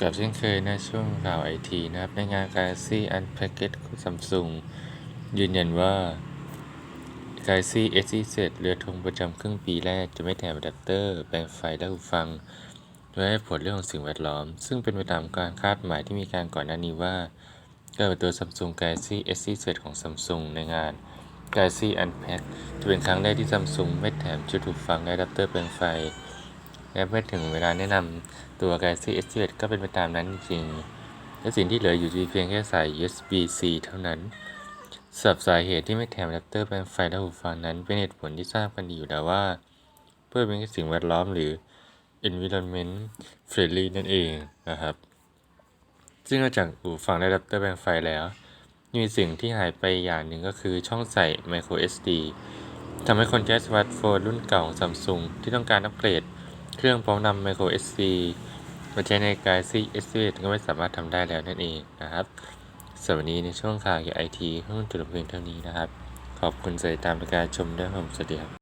กับเช่นเคยนะช่วงข่าวไอทีนะครับ ในงาน Galaxy Unpacked ของ Samsung ยืนยันว่า Galaxy S27 เรือธงประจำครึ่งปีแรกจะไม่แถมอะแดปเตอร์ แปลงไฟและหูฟังโดยให้ผลเรื่องของสิ่งแวดล้อม ซึ่งเป็นไปตามการคาดหมายที่มีการก่อนหน้านี้ว่าการเปิดตัว Samsung Galaxy S27 ของ Samsung ในงาน Galaxy Unpacked จะเป็นครั้งแรกที่ Samsung ไม่แถมชุดหูฟังและอะแดปเตอร์แปลงไฟ และเมื่อถึงเวลาแนะนำตัว Galaxy S21 ก็เป็นไปตามนั้นจริงและสิ่งที่เหลืออยู่จะเพียงแค่สาย USB-C เท่านั้นสับสาเหตุที่ไม่แถมอะแดปเตอร์แปลงไฟและหูฟังนั้นเป็นเหตุผลที่ทราบกันดีอยู่แล้วว่า เพื่อเป็นสิ่งแวดล้อมหรือ environment friendly นั่นเองนะครับ ซึ่งนอกจากหูฟังและอะแดปเตอร์แปลงไฟแล้วมีสิ่งที่หายไปอย่างหนึ่งก็คือช่องใส่ micro SD ทำให้คนใช้สมาร์ทโฟนรุ่นเก่าของ Samsung ที่ต้องการอัปเกรด เครื่องพร้อมนำ micro SD มาใช้ใน Galaxy S21 ก็ไม่สามารถทำได้แล้วนั่นเองนะครับสำหรับวันนี้ในช่วงข่าวเกี่ยวกับไอทีเพิ่งจุดเพียงเท่านี้นะครับ ขอบคุณสายตามในการชมด้วยครับผมสวัสดีครับ